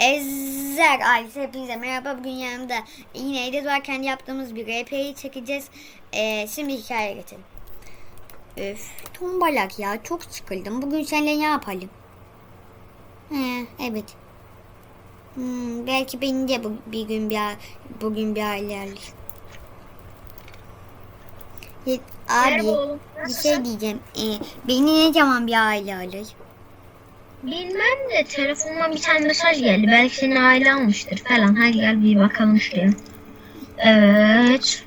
Ezer ailesi hepinize merhaba. Bugün yanımda yine evde durarken yaptığımız bir RP'yi çekeceğiz. Ee, şimdi hikayeye geçelim. Öf tombalak ya. Çok sıkıldım. Bugün seninle ne yapalım? He, evet. Hmm, belki beni de bu, bir gün bir bugün bir aile alır Merhaba Abi oğlum. bir Nasılsın? şey diyeceğim. Ee, beni ne zaman bir aile alır Bilmem de telefonuma bir tane mesaj geldi. Belki senin aile almıştır falan. Hadi gel bir bakalım şuraya. Evet.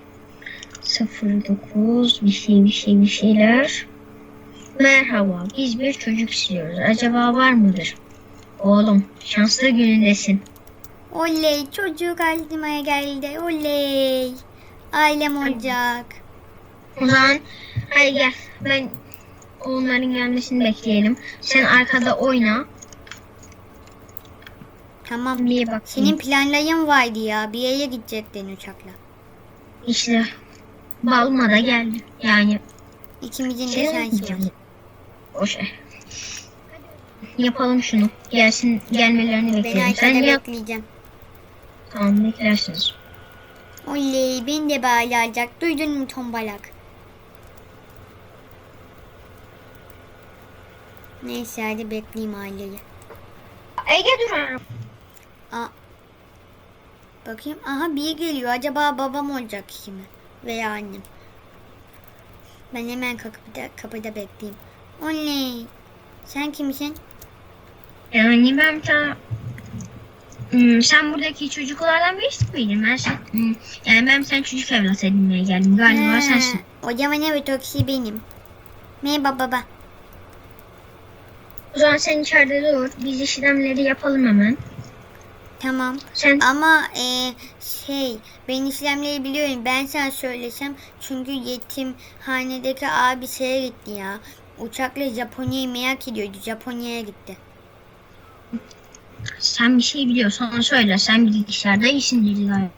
09 bir şey bir şey bir şeyler. Merhaba. Biz bir çocuk istiyoruz. Acaba var mıdır? Oğlum şanslı günündesin. Oley çocuk aklıma geldi. Oley. Ailem olacak. O zaman hadi gel. Ben onların gelmesini bekleyelim. Sen arkada oyna. Tamam. Bir bak. Senin planların vardı ya. Bir yere gidecektin uçakla. işte Balma da geldi. Yani İkimizin de Şey şansı var. yapmayacağım. O şey. Yapalım şunu. Gelsin gelmelerini Ben bekleyelim. Sen arkada yap. bekleyeceğim. Tamam beklersiniz. Oley beni de böyle alacak. Duydun mu tombalak? Neyse hadi bekleyeyim aileyi. Ege dur. Aa. Bakayım. Aha biri geliyor. Acaba babam olacak kimi? Veya annem. Ben hemen kapıda, kapıda bekleyeyim. Oley. Sen kimsin? Yani ben ta... Hmm, sen buradaki çocuklardan birisi miydin? Ben sen, hmm, yani ben sen çocuk evlat edinmeye geldim. Galiba Ha, sensin. O zaman evet o kişi benim. Merhaba baba. O zaman sen içeride dur. Biz işlemleri yapalım hemen. Tamam. Sen Ama e, şey ben işlemleri biliyorum. Ben sana söylesem çünkü yetimhanedeki abi şeye gitti ya. Uçakla Japonya'yı merak ediyordu. Japonya'ya gitti. sen bir şey biliyorsan söyle. Sen bilgisayarda iyisindir galiba.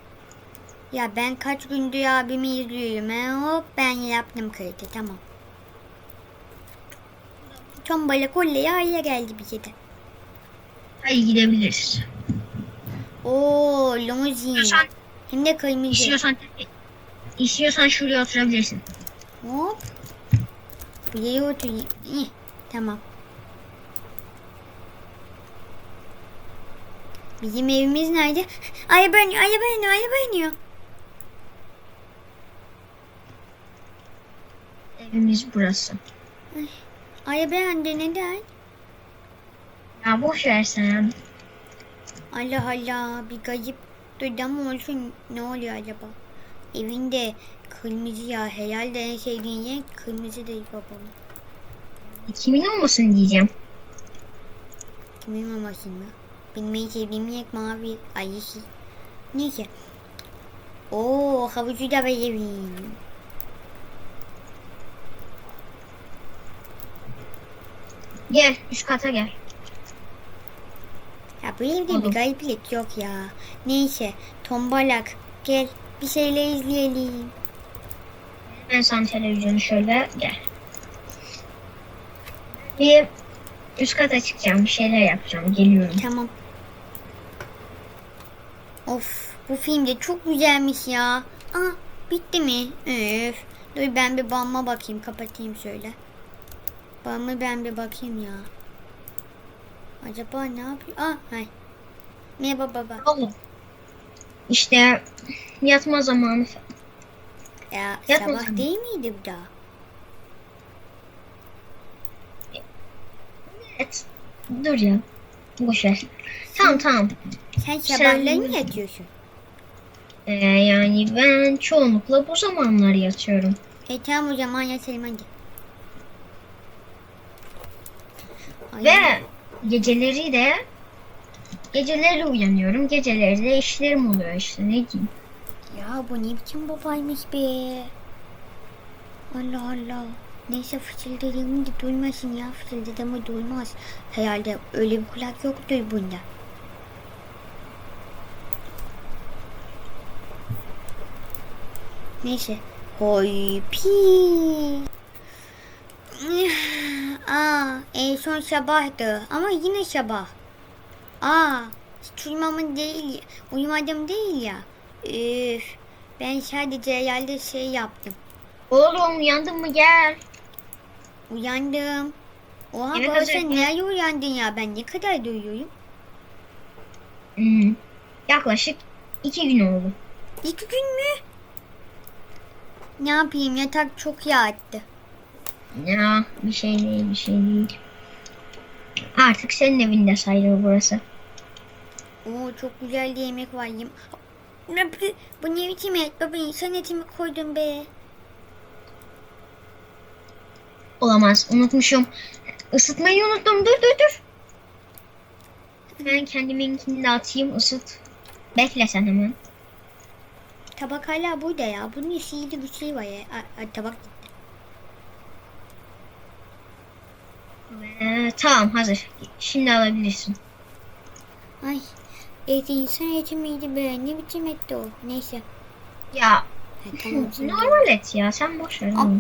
Ya ben kaç gündür abimi izliyorum. He, hop ben yaptım kayıtı tamam. Tombala kolle aile geldi bize de. Hadi gidebiliriz. Oo limuzin. İstiyorsan, Hem de kırmızı. istiyorsan, istiyorsan şuraya oturabilirsin. Hop. Buraya oturayım. İh, Tamam. Bizim evimiz nerede? Araba iniyor, araba iniyor, araba iniyor. Evimiz burası. Araba indi neden? Ya boş ver sen. Allah Allah bir kayıp duydum olsun ne oluyor acaba? Evinde kırmızı ya herhalde en sevdiğin renk kırmızı değil babam. Kimin olmasın diyeceğim. Kimin mamasın mı? Benim en sevdiğim renk mavi. Ay yeşil. Neyse. Oo havucu da vereyim. Gel üst kata gel. Ya bu evde Olur. bir gariplik yok ya. Neyse tombalak gel bir şeyler izleyelim. Ben sana televizyonu şöyle gel. Bir üst kata çıkacağım bir şeyler yapacağım geliyorum. Tamam. Of bu film de çok güzelmiş ya. Aa bitti mi? Öf. Dur ben bir bamma bakayım kapatayım şöyle. Bamma ben bir bakayım ya. Acaba ne yapıyor? Aa hay. Merhaba baba. Oğlum. İşte yatma zamanı. Ya Yatma sabah sen. değil miydi bu da? Evet. Dur ya. Boş ver. Tamam tamam. Sen Sen- sabahları mı yatıyorsun? Ee, yani ben çoğunlukla bu zamanlar yatıyorum. E tamam o zaman yatalım hadi. Ay, Ve geceleri de geceleri uyanıyorum. Geceleri de işlerim oluyor işte ne diyeyim. Ya bu ne biçim babaymış be. Allah Allah. Neyse fısıldadığımı da duymasın ya. Fısıldadığımı duymaz. Herhalde öyle bir kulak yoktur bunda. Neyse. Hoy pi. Aa, en son sabahtı ama yine sabah. Aa, Hiç uyumamın değil, uyumadım değil ya. Üf, ben sadece herhalde şey yaptım. Oğlum uyandın mı gel. Uyandım. Oha Evet, baba sen nereye uyandın ya? Ben ne kadar duyuyorum? Hmm. Yaklaşık iki gün oldu. İki gün mü? Ne yapayım yatak çok yağdı. Ya bir şey değil bir şey değil. Artık senin evinde sayılır burası. Oo çok güzel bir yemek var. Ne bu- Bu ne biçim et baba insan eti mi koydun be? Olamaz unutmuşum. Isıtmayı unuttum dur dur dur. Ben kendiminkini de atayım ısıt. Bekle sen hemen. Tabak hala burada ya. Bunun işiydi bir şey var ya. A- a- tabak Ee, tamam hazır. Şimdi alabilirsin. Ay. Et insan eti miydi be? Ne biçim etti o? Neyse. Ya Ha, tamam şimdi. normal et ya sen boş ver. Onu.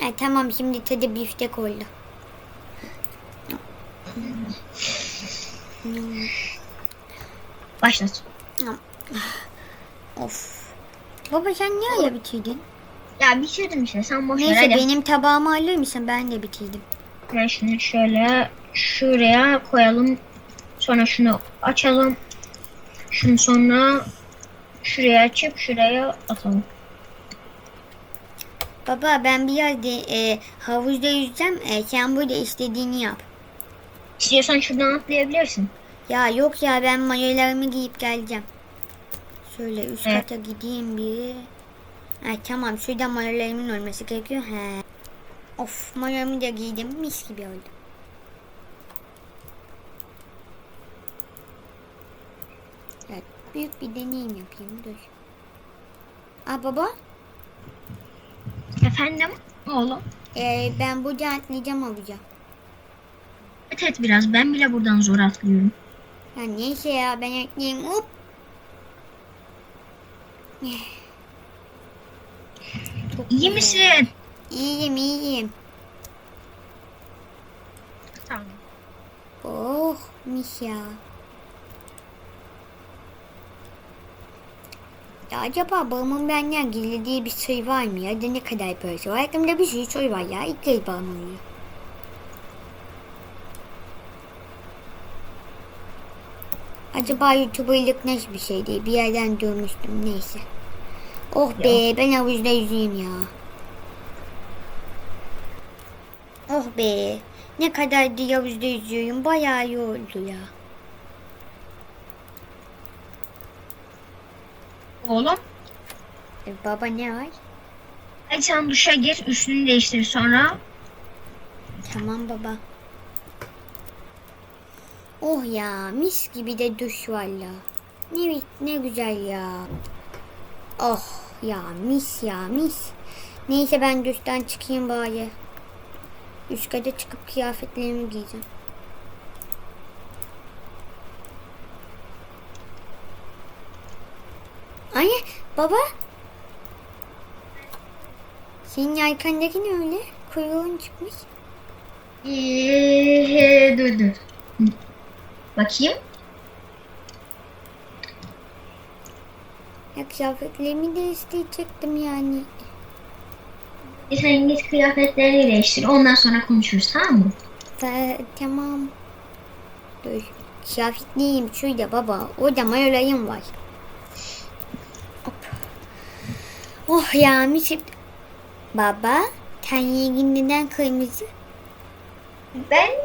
Ha, tamam şimdi tadı biftek oldu. Hmm, Başlat. Of. Baba sen niye öyle bitirdin? Ya bitirdim işte sen boş ver Neyse hadi. benim tabağımı alır mısın? Ben de bitirdim. Ben şimdi şöyle şuraya koyalım. Sonra şunu açalım. Şunu sonra şuraya açıp şuraya atalım. Baba ben biraz de, e, havuzda yüzeceğim. E, sen burada istediğini yap. İstiyorsan şuradan atlayabilirsin. Ya yok ya ben mayolarımı giyip geleceğim. Şöyle üst Evet. kata gideyim bir. Ha, tamam şurada mayolarımın olması gerekiyor. He. Of mayolarımı da giydim. Mis gibi oldu. Ya, büyük bir deneyim yapayım. Dur. Aa baba. Efendim oğlum. E, ben burada atlayacağım havuza. Et et biraz ben bile buradan zor atlıyorum. Ya neyse ya ben atlayayım. Hop. Çok İyi güzel. misin? İyiyim iyiyim. Tamam. Oh mis ya. Ya acaba babamın benden gizli diye bir şey var mı ya? Da ne kadar parası var? Aklımda bir sürü soru var ya. İlk kez babam oluyor. Acaba YouTuber'lık nasıl bir şey diye bir yerden görmüştüm neyse. Oh be ben havuzda yüzeyim ya. Oh be ne kadar da havuzda yüzüyorum bayağı iyi oldu ya. Oğlum. E, baba ne var? Hadi sen duşa gir üstünü değiştir sonra. Tamam baba. Oh ya mis gibi de duş valla. Ne, ne güzel ya. Oh ya mis ya mis. Neyse ben duştan çıkayım bari. Üst kata çıkıp kıyafetlerimi giyeceğim. Anne baba. Senin arkandaki ne öyle? Kuyruğun çıkmış. Ee, dur dur. Bakayım. Ya kıyafetlerimi değiştirecektim yani. Sen git kıyafetlerini değiştir. Ondan sonra konuşuruz tamam mı? Ta- tamam. Dur. Kıyafetliyim şurada baba. Orada mayolarım var. Hop. Oh ya misip. Baba. Ten rengin neden kırmızı? Ben de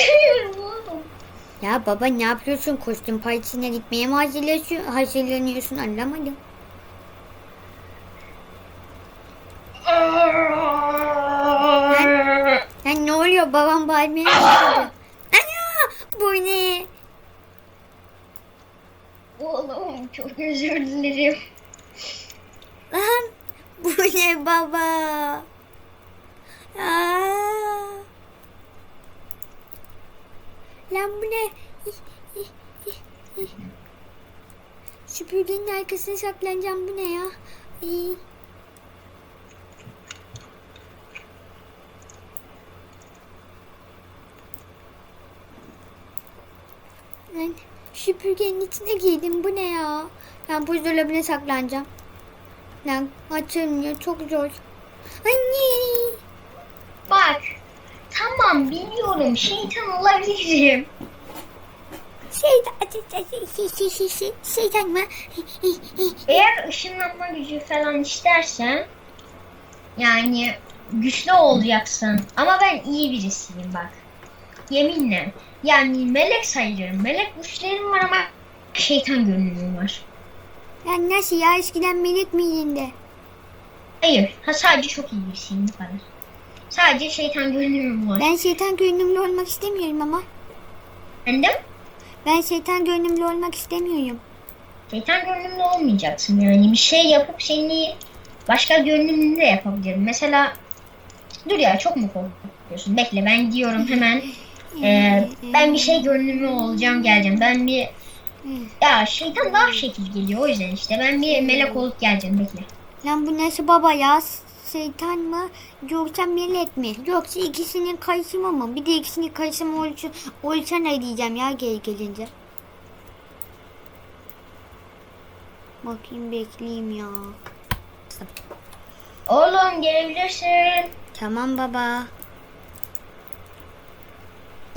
bilmiyorum oğlum. Ya baba ne yapıyorsun? Kostüm partisine gitmeye mi hazırlanıyorsun, hazırlanıyorsun anlamadım. Bağırmaya başladı. Ana bu ne? Oğlum çok özür dilerim. Lan bu ne baba? Aa. Lan bu ne? Süpürgenin arkasına saklanacağım bu ne ya? İy. Lan Süpürgenin içine giydim. Bu ne ya? Ben buzdolabına saklanacağım. Lan açılmıyor. Çok zor. Anne. Bak. Tamam biliyorum şeytan olabilirim. Şeytan, şey, şey, şey, şey, şeytan mı? Eğer ışınlanma gücü falan istersen yani güçlü olacaksın. Ama ben iyi birisiyim bak. Yeminle. Yani melek sayılırım. Melek güçlerim var ama şeytan görünümüm var. Ya nasıl ya? Eskiden melek miydin de? Hayır. Ha sadece çok iyi birisiyim bu kadar. Sadece şeytan görünümüm var. Ben şeytan görünümlü olmak istemiyorum ama. Efendim? Ben şeytan görünümlü olmak istemiyorum. Şeytan görünümlü olmayacaksın yani. Bir şey yapıp seni başka görünümlü de yapabilirim. Mesela dur ya çok mu korkuyorsun? Bekle ben diyorum hemen. Ee, ben bir şey görünümlü olacağım geleceğim. Ben bir ya şeytan daha şekil geliyor o yüzden işte. Ben bir melek olup geleceğim bekle. Lan bu nasıl baba ya? Şeytan mı yoksa melek mi? Yoksa ikisinin karışımı mı? Bir de ikisinin karışımı olursa, olursa ne diyeceğim ya geri gelince? Bakayım bekleyeyim ya. Oğlum gelebilirsin. Tamam baba.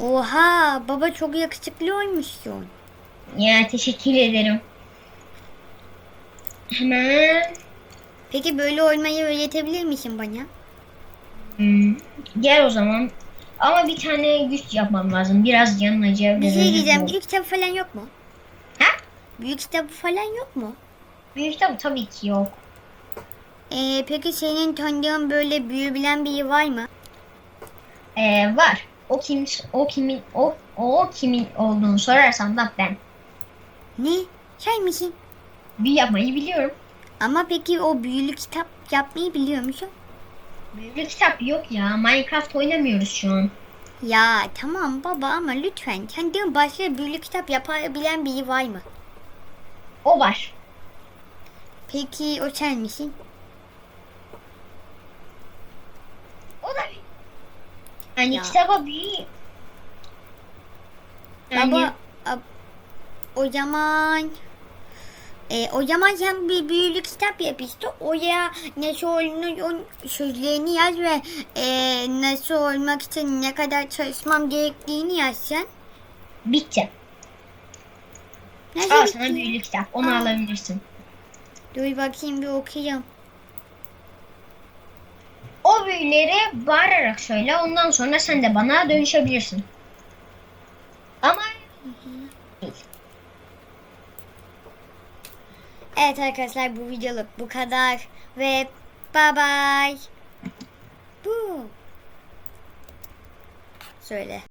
Oha baba çok yakışıklı olmuşsun. Ya teşekkür ederim. Hemen. Peki böyle olmayı öğretebilir misin bana? Hmm, Gel o zaman. Ama bir tane güç yapmam lazım. Biraz canın acıyabilir. Bir şey diyeceğim. Büyük kitap falan yok mu? Ha? Büyük kitap falan yok mu? Büyük kitap tabii ki yok. Ee, peki senin tanıdığın böyle büyü bilen biri var mı? Ee, var. O kim o kimin o o kimin olduğunu sorarsan da ben. Ne? Sen misin? Büyü yapmayı biliyorum. Ama peki o büyülü kitap yapmayı biliyor musun? Büyülü kitap yok ya. Minecraft oynamıyoruz şu an. Ya tamam baba ama lütfen tanıdığın başka büyülü kitap yapabilen biri var mı? O var. Peki o sen misin? O da yani Ya. kitaba büyü yani, Baba o zaman e, o zaman sen bir büyülü kitap yap işte. Oraya nasıl olduğunu sözlerini yaz ve e, nasıl olmak için ne kadar çalışmam gerektiğini yaz sen. bitti. Nasıl Al bitti sana büyülü kitap. Onu Aa. alabilirsin. Dur bakayım bir okuyayım. O büyüleri bağırarak söyle. Ondan sonra sen de bana dönüşebilirsin. Ama Evet arkadaşlar bu videoluk bu kadar ve bye bye. Bu. Söyle.